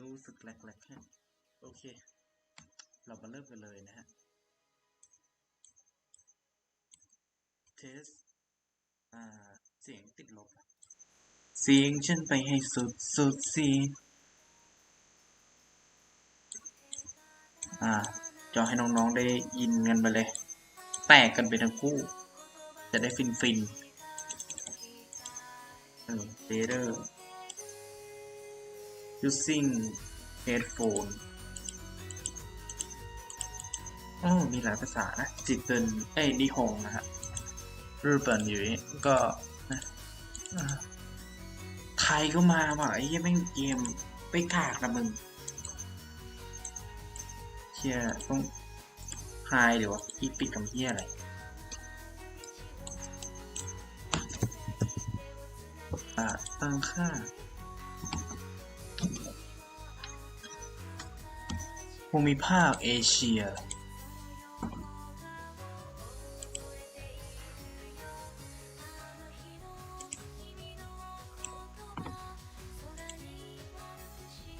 รู้สึกแหลกๆฮะโอเค เรามาเริ่มกันเลยนะฮะ เทส อ่า เสียงติดลบ เสียงฉันไปให้สุดสุดสิอ่าจอให้น้องๆได้ยินกันไปเลย แตกกันไปทั้งคู่ จะได้ฟินฟินเออ better using headphone อ๋อมีหลายภาษานะ จิเตินเอ้ยนิฮงนะฮะรูปแบบอยู่นี่ก็นะไทยก็มาว่ะไอ้เฮียังไม่งเกมไปกากนะมึงเชียต้องไฮเดี๋ยวอีปิดกับเฮียอะไรอ่าตั้งค่า ภูมิภาคเอเชีย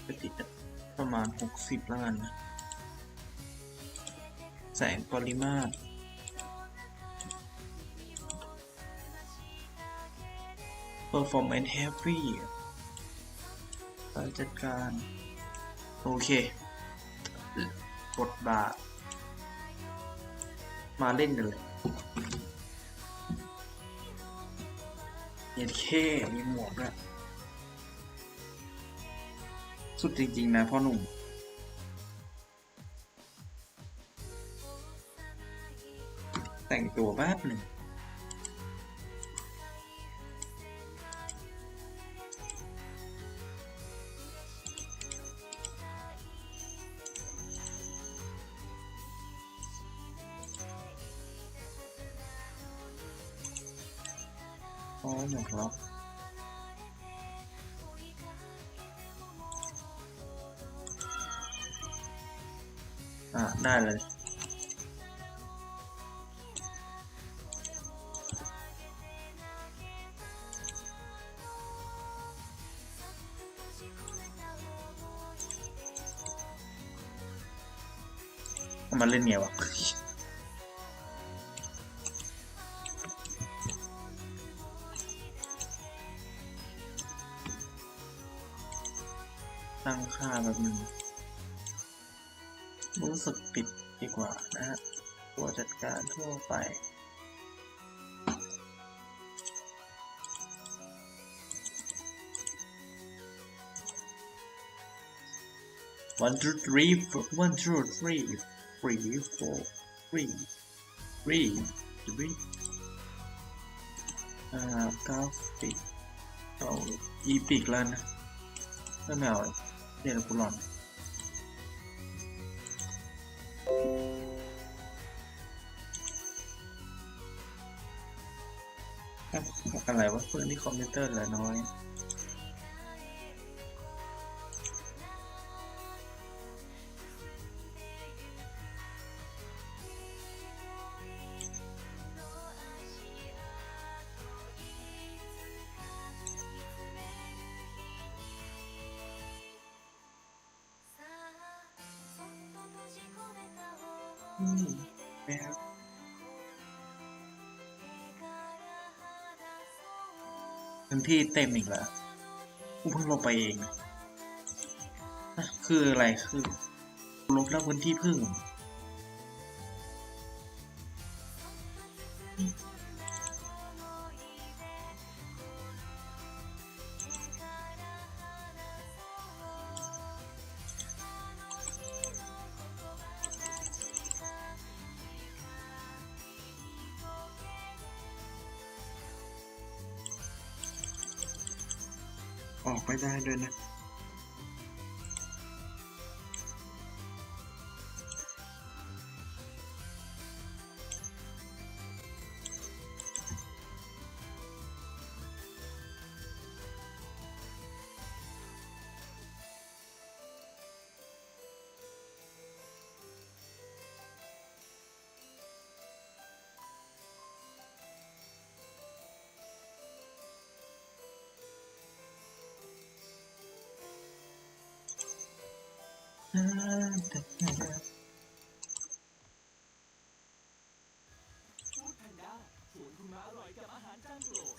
ปฏิดประมาณ 60แล้วกันนะแสงปริมาตร performance heavy การจัดการ โอเค มา มาเล่นกันเลยเย็นเคมีหมวกด้วยสุดจริง ๆ นะพ่อหนุ่ม แต่งตัวแป๊บหนึ่ง อ๋อหมวกล็อกอะได้เลยเอามันเล่นไงวะ ค่าแบบหนึ่งรู้สึกปิดดีกว่านะฮะตัวจัดการทั่วไป one two three one two three three four three three three อ่ากราฟิกเอาอีพิกแล้วนะไม่ไม่เอา เดี๋ยวกูหลอนอะไรวะเพื่อนที่คอมพิวเตอร์เหลือน้อย อืมแม่ครับพื้นที่เต็มอีกแล้วกูเพิ่งลงไปเองน่ะคืออะไรคือลบแล้วพื้นที่พึ่ง ออกไม่ได้ด้วยนะ ฟู้ดแพนด้าชวนคุณมาอร่อยกับอาหารจานโปรด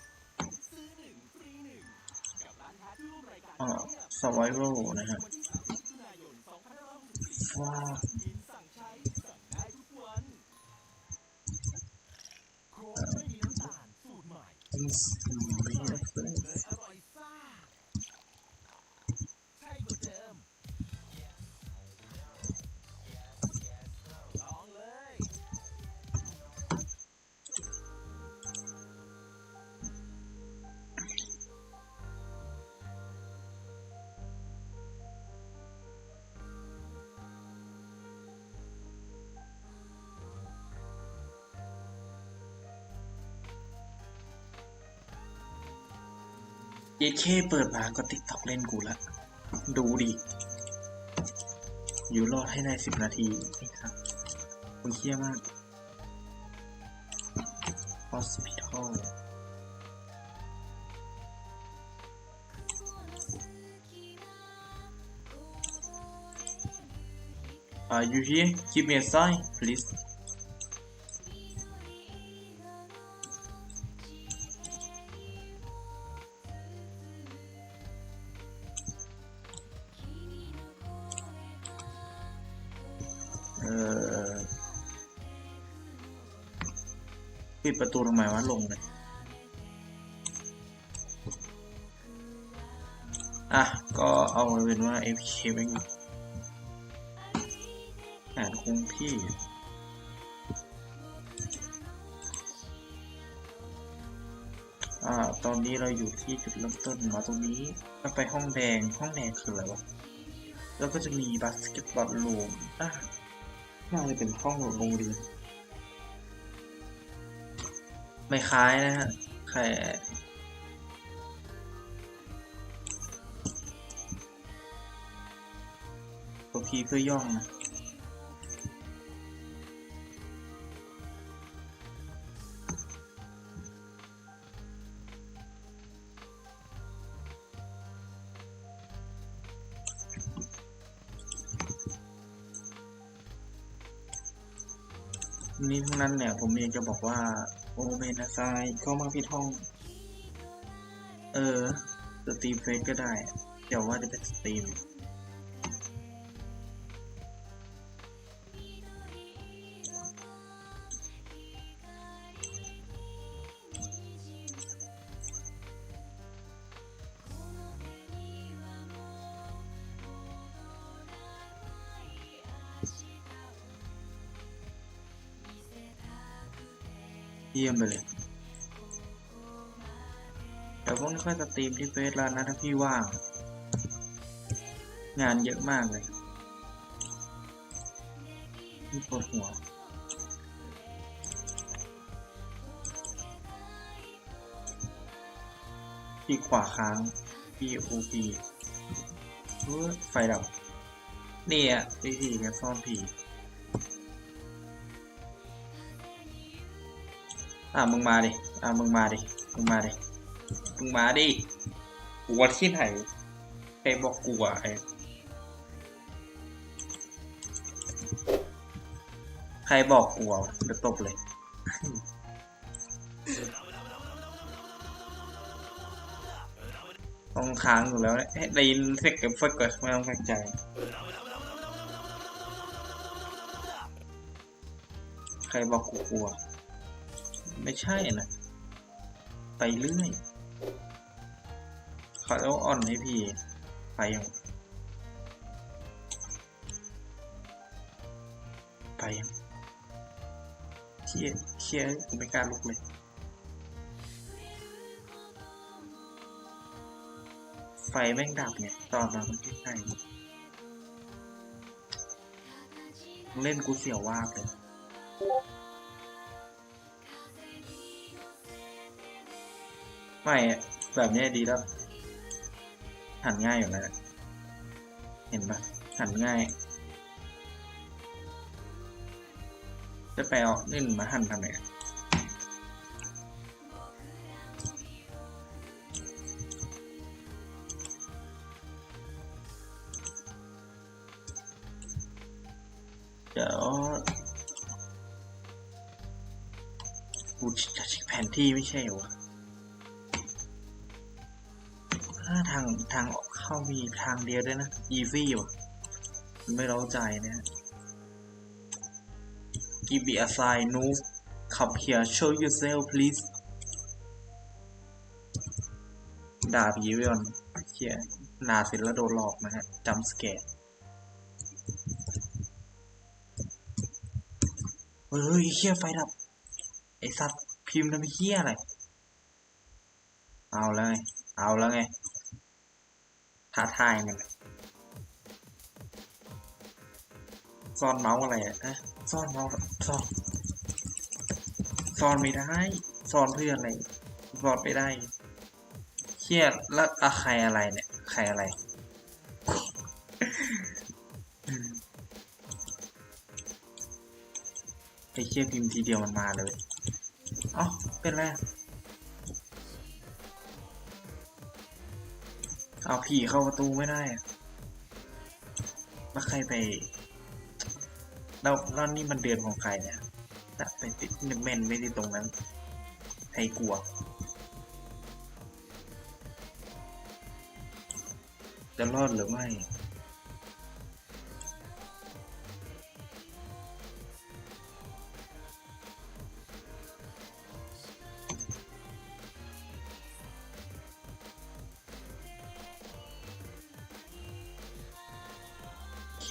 ซื้อหนึ่งฟรีหนึ่งกับร้านค้าที่ร่วมรายการอ่าเนี่ย survival นะฮะวันที่3มิถุนายน2564ว้าวกินสั่งใช้สั่งได้ทุกวันโค้กไม่มีน้ำตาลสูตรใหม่ เยเคเปิดมาก็ติ๊กต็อกเล่นกูละ ดูดิ อยู่รอดให้ได้สิบนาทีนี่ครับมึงเคี้ยมาก hospital อ่า you here give me a sign please ปิดประตูทำไมวะลงเลย อะ ก็เอาเป็นว่า FK แม่งอ่านคงที่อ่า ตอนนี้เราอยู่ที่จุดเริ่มต้นมาตรงนี้ก็ไปห้องแดง ห้องแดงคืออะไรวะ แล้วก็จะมีบาสเกตบอลลูมอะน่าจะเป็นห้องโรงเรียน ไม่คล้ายนะฮะแค่ตัวพีเพื่อย่องนะนี่ทั้งนั้นเนี่ยผมอยากจะบอกว่า โอเมนาไซเข้ามาพี่ท่อง เออ สตรีมเฟซก็ได้ เดี๋ยวว่าจะเป็นสตรีม ยี่ยมไปเลยเดี๋ยวผมค่อยสตรีมที่เฟซแล้วนะถ้าพี่ว่าง งานเยอะมากเลยพี่ปวดหัวพี่ขวาค้างพี่โอพีไฟดับนี่อะวิธีการซ่อนผี อะมึงมาดิ อะมึงมาดิ มึงมาดิ มึงมาดิกลัวที่ไหนใครบอกกลัวไอ้ใครบอกกลัวเดี๋ยวตบเลยต้องค้างอยู่แล้วเนี่ยให้ได้ยินเสียงเก็บเฟกเกิดไม่ต้องแปลกใจใครบอกกูกลัว ไม่ใช่นะ ไปเรื่อยเขาแล้วอ่อนให้พี่ ไปยังไปยังเชี่ยเชี่ยกูไม่กล้าลุกเลยไฟแม่งดับไงตอนมามันใกล้ๆมึงเล่นกูเสียววาบเลย ไม่แบบนี้ดีแล้ว หันง่ายอยู่แล้วเห็นปะหันง่าย จะไปเอานึ่มาหั่นทำไมเดี๋ยวกูจะเช็คแผนที่ไม่ใช่หรอ ทางทางเข้ามีทางเดียวด้วยนะ easy ว่ะ ไม่เร้าใจนะฮะ give me a sign no come here show yourself please ด่าผีไว้ก่อนเชี่ยด่าเสร็จแล้วโดนหลอกนะฮะจำสแกร์เฮ้ยเฮียไฟดับ ไอสัตว์พิมพ์ทำเฮียอะไร เอาแล้วไง เอาแล้วไง ท้าทายมันซ่อนเมาส์อะไรอะอะซ่อนเมาส์ซ่อนซ่อนไม่ได้ซ่อนเพื่ออะไรซ่อนไม่ได้เครียดแล้วอะใครอะไรเนี่ยใครอะไรไอ้เชี่ยพิมพ์ทีเดียวมันมาเลย เอ้าเป็นไร เอาผีเข้าประตูไม่ได้แล้วใครไปแล้วแล้วนี่มันเดือนของใครเนี่ยจะไปติดเมนไม่ได้ตรงนั้น ใครกลัว จะรอดหรือไม่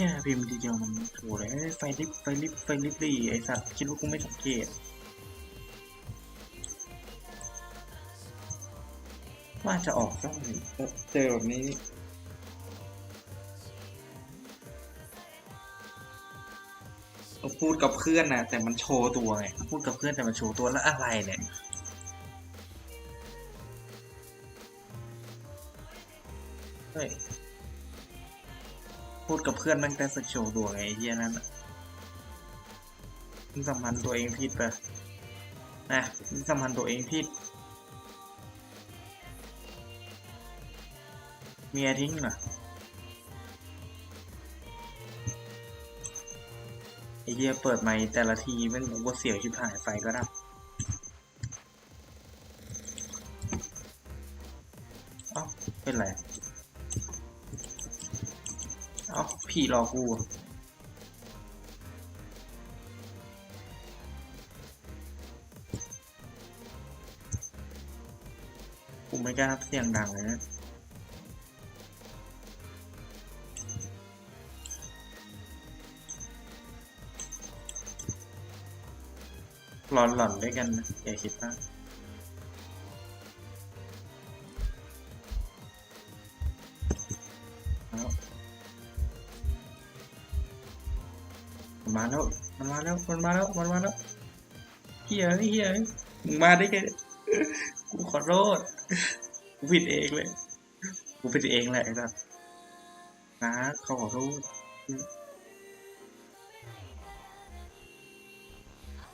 ค่พิมพ์ทีเดียวมันโถูเลยเอ้ยไฟลิฟไฟลิฟไฟลิฟดีไอสัตว์คิดว่ากูไม่สังเกตว่าจะออกก็เจอแบบนี้พูดกับเพื่อนนะแต่มันโชว์ตัวไงพูดกับเพื่อนแต่มันโชว์ตัวแล้วอะไรเนี่ยเฮ้ย พูดกับเพื่อนมันแต่สึกโชว์ตัวไงไอ้เฮียนั่นมึงสัมพันธ์ตัวเองผิดปะนะมึงสัมพันธ์ตัวเองผิดเมียทิ้งเหรอไอเหี้ยเปิดไมค์แต่ละทีแม่งกูว่าเสียวชิบหายไฟก็ดับ เอ้าผีรอกูกูไม่กล้าเสียงดังเลยนะหลอนหลอนๆด้วยกันนะอย่าคิดมาก มันมาแล้วมันมาแล้วเฮียเฮียมึงมาได้ไงกูขอโทษกูผิดเองเลยกูผิดเองแหละไอ้สัสนะเขาขอโทษ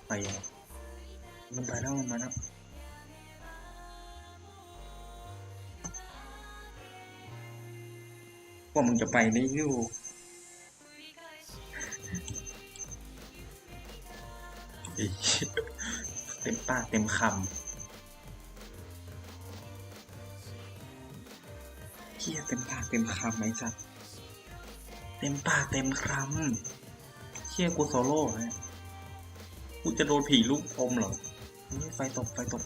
ไปมันไปแล้วมันมาแล้วว่ามึงจะไปได้อยู่ เต็มปากเต็มคำเฮียเต็มปากเต็มคำไหมสัตว์เต็มปากเต็มคำเฮียกูโซโล่ฮะกูจะโดนผีลูกอมเหรอนี่ไฟตกไฟตก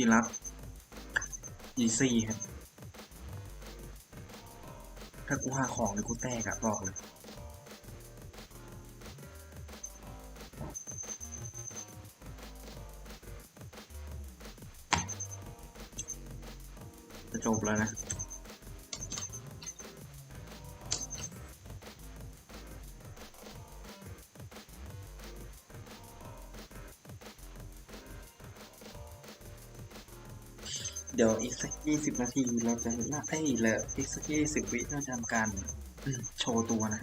ที่รับ อีซี่ครับ ถ้ากูหาของหรือกูแตกอะบอกเลยจะจบแล้วนะ 20 นาทีเราจะเห็นหน้าไอ้แล้วอีกสัก20 วิเราจะทำการโชว์ตัวนะ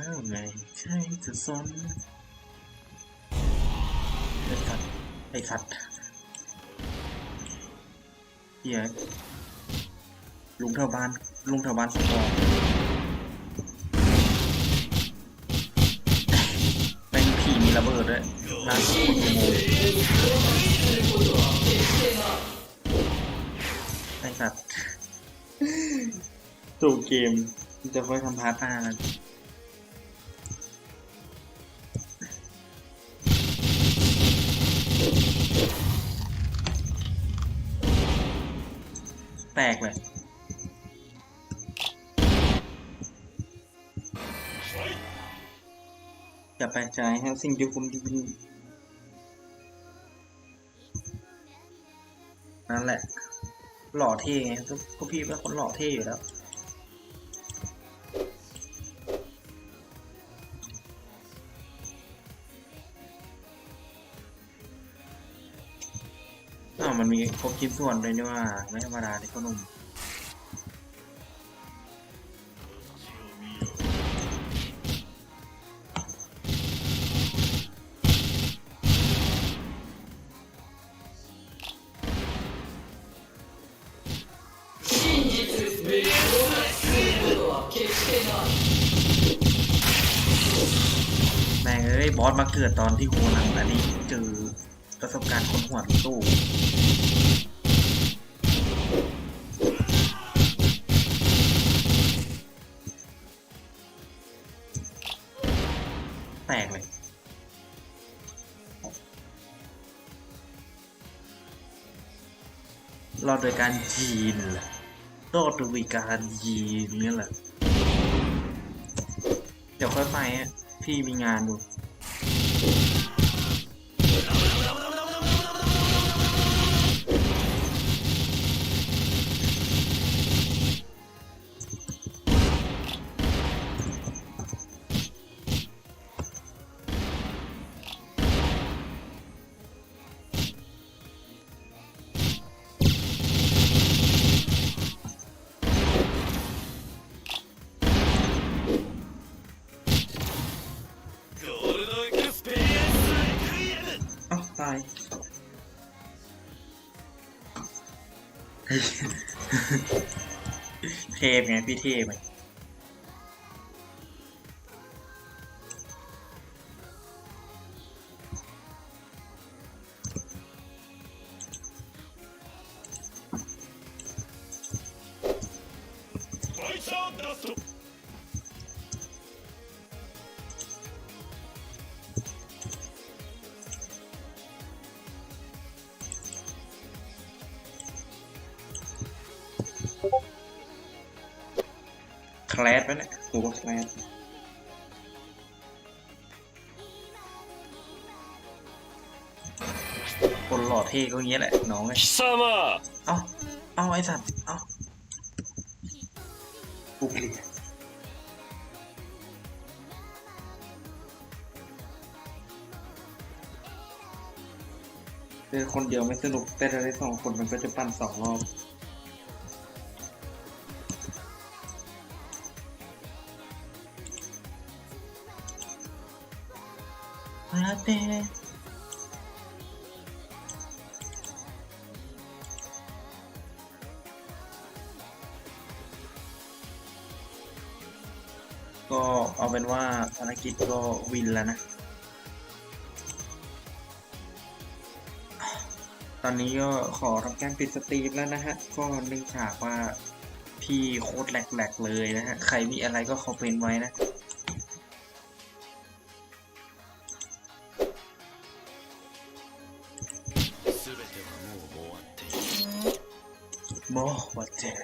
าวไงนใช่จะซ้อน สัตว์เฮียลุงแถวบ้านลุงแถวบ้านสปอร์เป็นผีมีระเบิดด้วยน่าสนโมไอ้สัตว์ตัวเกมจะค่อยทำพาร์ทหน้ากัน สิ่งที่คุณไดีนั่นแหละ หล่อเท่ไงก็ก็พี่เป็นคนหล่อเท่อยู่แล้วอ้ามันมีครบชิ้นส่วนเลยนี่ว่า ไม่ธรรมดาที่เขาหนุ่ม อสมาเกิดตอนที่โคนังอันนี้เจอประสบการณ์คนหัวตู้แตกเลยรอดโดยการยีนแหละรอดโดยการยีนนี่แหละ เดี๋ยวค่อยไปอะพี่มีงานอยู่ เทพไงพี่เทพไง คลสไปเนี่ยกูว่าแคลสคนหล่อเท่ก็อย่างเงี้ยแหละน้องไง貴様เอ้าเอ้าไอ้สัตว์เอ้ากูเกลียดเจอคนเดียวไม่สนุกแต่ถ้าได้สองคนมันก็จะปั่นสองรอบ มาเต้ก็เอาเป็นว่าภารกิจก็วินแล้วนะ ตอนนี้ก็ขอทำการปิดสตรีมแล้วนะฮะ ก็เนื่องจากว่าพี่โคตรแหลกๆเลยนะฮะ ใครมีอะไรก็คอมเมนต์ไว้นะ more water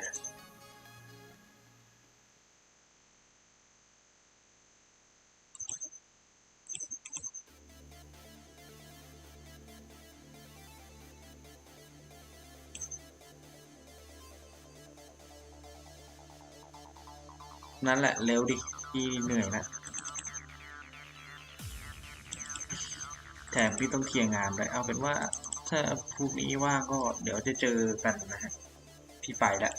นั่นแหละ เร็วดิพี่เหนื่อยนะ แถมพี่ต้องเคลียร์งานไยเอาเป็นว่า ถ้าพรุ่นี้ว่างก็เดี๋ยวจะเจอกันนะฮะ พี่ไปละ